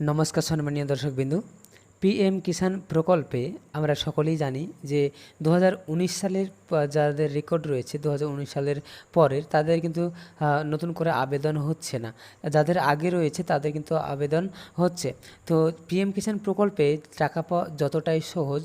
নমস্কার সম্মানীয় দর্শকবিন্দু। পিএম কিষাণ প্রকল্পে আমরা সকলেই জানি যে দু হাজার উনিশ সালের যাদের রেকর্ড রয়েছে দু হাজার উনিশ সালের পরের, তাদের কিন্তু নতুন করে আবেদন হচ্ছে না। যাদের আগে রয়েছে, তাদের কিন্তু আবেদন হচ্ছে। তো পিএম কিষাণ প্রকল্পে টাকা পাওয়া যতটাই সহজ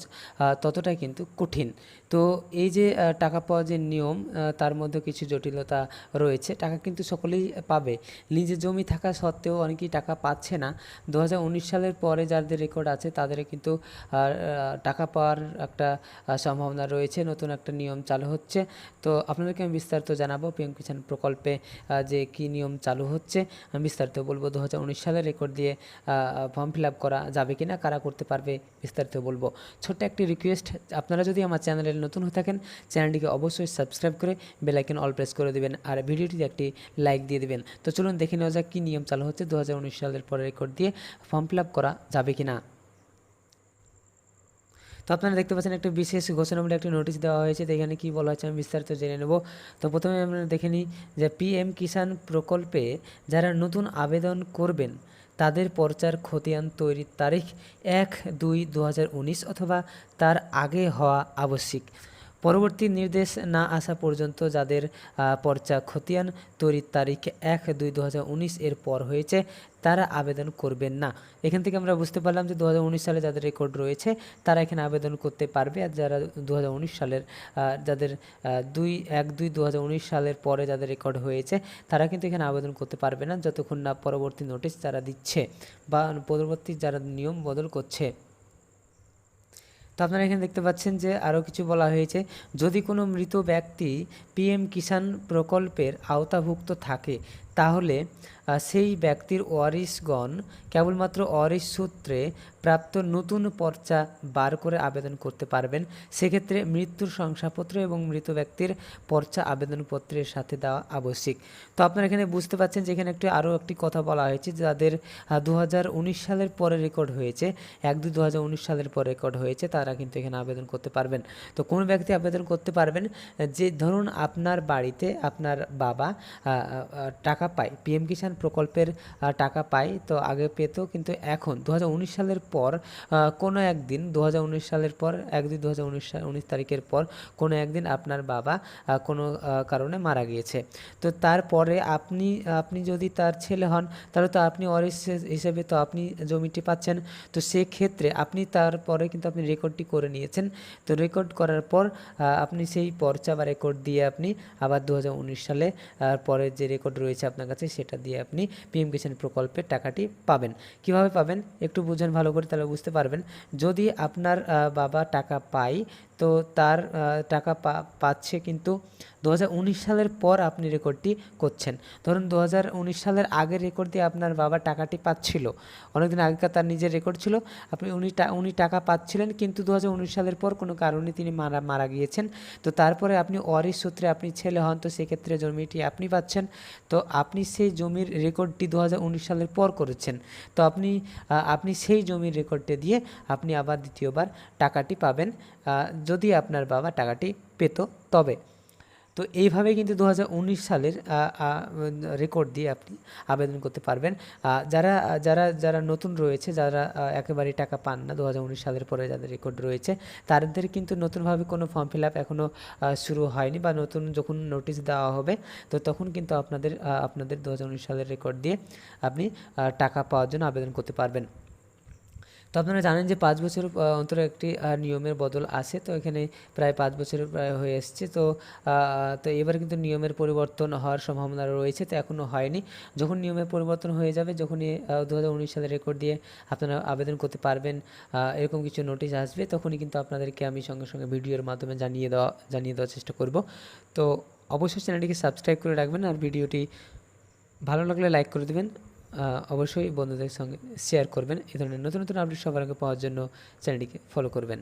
ততটাই কিন্তু কঠিন। তো এই যে টাকা পাওয়া যে নিয়ম তার মধ্যে কিছু জটিলতা রয়েছে। টাকা কিন্তু সকলেই পাবে। নিজের জমি থাকা সত্ত্বেও অনেকেই টাকা পাচ্ছে না। দু হাজার উনিশ সালের পরে যাদের রেকর্ড আছে তাদের কিন্তু টাকা পাওয়ার একটা সম্ভাবনা রয়েছে। নতুন একটা নিয়ম চালু হচ্ছে। তো আপনাদেরকে আমি বিস্তারিত জানাব পিএম কিষাণ প্রকল্পে যে কি নিয়ম চালু হচ্ছে। আমি বিস্তারিত বলব দু হাজার উনিশ সালের রেকর্ড দিয়ে ফর্ম ফিল করা যাবে কিনা, কারা করতে পারবে বিস্তারিত বলব। ছোট্ট একটি রিকোয়েস্ট আপনারা যদি আমার চ্যানেলে নতুন হয়ে থাকেন চ্যানেলটিকে অবশ্যই সাবস্ক্রাইব করে বেল আইকন অল প্রেস করে দিবেন আর ভিডিওটিতে একটি লাইক দিয়ে দিবেন। তো চলুন দেখে নেওয়া যাক কী নিয়ম চালু হচ্ছে দু হাজার উনিশ সালের পরে রেকর্ড দিয়ে ফর্ম ফিল করা যাবে কি না আপনারা দেখতে পাচ্ছেন একটা বিশেষ ঘোষণা বলে একটি নোটিশ দেওয়া হয়েছে, তো এখানে কী বলা হয়েছে আমি বিস্তারিত জেনে নেব। তো প্রথমে আমরা দেখে নিই যে পিএম কিষাণ প্রকল্পে যারা নতুন আবেদন করবেন, তাদের পর্চার খতিয়ান তৈরির তারিখ এক দুই দু অথবা তার আগে হওয়া আবশ্যিক। পরবর্তী নির্দেশ না আসা পর্যন্ত যাদের পর্চা খতিয়ান তৈরির তারিখ এক দুই দু এর পর হয়েছে, তারা আবেদন করবেন না। এখান থেকে আমরা বুঝতে পারলাম যে দু হাজার উনিশ সালে যাদের রেকর্ড রয়েছে, তারা এখানে আবেদন করতে পারবে। আর যারা দু হাজার উনিশ সালের যাদের দুই এক দুই দু সালের পরে যাদের রেকর্ড হয়েছে, তারা কিন্তু এখানে আবেদন করতে পারবে না, যতক্ষণ না পরবর্তী নোটিশ যারা দিচ্ছে বা পরবর্তী যারা নিয়ম বদল করছে। তো আপনারা এখানে দেখতে পাচ্ছেন যে আরও কিছু বলা হয়েছে। যদি কোনো মৃত ব্যক্তি পিএম কিষাণ প্রকল্পের আওতাভুক্ত থাকে তাহলে সেই ব্যক্তির ওয়ারিশগণ কেবলমাত্র ওয়ারিশ সূত্রে প্রাপ্ত নতুন পর্চা বার করে আবেদন করতে পারবেন। সেক্ষেত্রে মৃত্যুর শংসাপত্র এবং মৃত ব্যক্তির পর্চা আবেদনপত্রের সাথে দেওয়া আবশ্যিক। তো আপনারা এখানে বুঝতে পারছেন যে এখানে একটি আরও একটি কথা বলা হয়েছে যাদের দু হাজার উনিশ সালের পরে রেকর্ড হয়েছে এক দুই দু সালের পর রেকর্ড হয়েছে তারা কিন্তু এখানে আবেদন করতে পারবেন। তো কোন ব্যক্তি আবেদন করতে পারবেন যে ধরুন আপনার বাড়িতে আপনার বাবা আহ, টাকা পায়। পিএম কিষাণ প্রকল্পের টাকা পায় তো আগে পেত কিন্তু এখন দু হাজার উনিশ সালের পর কোনো একদিন দু হাজার উনিশ সালের পর এক দুই দু উনিশ তারিখের পর কোনো একদিন আপনার বাবা কোনো কারণে মারা গিয়েছে। তো তারপরে আপনি আপনি যদি তার ছেলে হন তাহলে তো আপনি ওয়ারিশ হিসেবে তো আপনি জমিটি পাচ্ছেন। তো সেক্ষেত্রে আপনি তারপরে কিন্তু আপনি রেকর্ডটি করে নিয়েছেন। তো রেকর্ড করার পর আপনি সেই পর্চা বা রেকর্ড দিয়ে আপনি আবার দু হাজার উনিশ সালে আহ, পরে যে রেকর্ড রয়েছে আপনার কাছে, সেটা দিয়ে আপনি পিএম কিষাণ প্রকল্পের টাকাটি পাবেন। কীভাবে পাবেন? একটু বুঝেন ভালো করে, তাহলে বুঝতে পারবেন। যদি আপনার বাবা টাকা পায় তো তার টাকা পাচ্ছে কিন্তু দু হাজার উনিশ সালের পর আপনি রেকর্ডটি করছেন। ধরুন দু হাজার উনিশ সালের আগের রেকর্ড দিয়ে আপনার বাবা টাকাটি পাচ্ছিল। অনেকদিন আগেকার তার নিজের রেকর্ড ছিল। আপনি উনি উনি টাকা পাচ্ছিলেন কিন্তু দু হাজার উনিশ সালের পর কোনো কারণে তিনি মারা মারা গিয়েছেন। তো তারপরে আপনি অরিস সূত্রে আপনি ছেলে হন, তো সেক্ষেত্রে জমিটি আপনি পাচ্ছেন। তো আপনি সেই জমির রেকর্ডটি দু হাজার উনিশ সালের পর করেছেন। তো আপনি আপনি সেই জমির রেকর্ডটি দিয়ে আপনি আবার দ্বিতীয়বার টাকাটি পাবেন। যদি আপনার বাবা টাকাটি পেত তবে। তো এইভাবে কিন্তু দু হাজার উনিশ সালের রেকর্ড দিয়ে আপনি আবেদন করতে পারবেন। যারা যারা যারা নতুন রয়েছে, যারা একেবারেই টাকা পান না দু হাজার উনিশ সালের পরে যাদের রেকর্ড রয়েছে, তাদের কিন্তু নতুনভাবে কোনো ফর্ম ফিল আপ এখনও শুরু হয়নি বা নতুন যখন নোটিশ দেওয়া হবে, তো তখন কিন্তু আপনাদের আপনাদের দু হাজার উনিশ সালের রেকর্ড দিয়ে আপনি টাকা পাওয়ার জন্য আবেদন করতে পারবেন। তো আপনারা জানেন যে পাঁচ বছর অন্তর একটি নিয়মের বদল আসে তো এখানে প্রায় পাঁচ বছরের প্রায় হয়ে এসছে। তো তো এবার কিন্তু নিয়মের পরিবর্তন হওয়ার সম্ভাবনা রয়েছে, তো এখনও হয়নি। যখন নিয়মের পরিবর্তন হয়ে যাবে, যখনই দু সালের রেকর্ড দিয়ে আপনারা আবেদন করতে পারবেন এরকম কিছু নোটিশ আসবে, তখনই কিন্তু আপনাদেরকে আমি সঙ্গে সঙ্গে ভিডিওর মাধ্যমে জানিয়ে দেওয়া, জানিয়ে দেওয়ার চেষ্টা করব। তো অবশ্যই চ্যানেলটিকে সাবস্ক্রাইব করে রাখবেন, আর ভিডিওটি ভালো লাগলে লাইক করে দেবেন। অবশ্যই বন্ধুদের সঙ্গে শেয়ার করবেন। এই ধরনের নতুন নতুন আপডেট সবার আগে পাওয়ার জন্য চ্যানেলটিকে ফলো করবেন।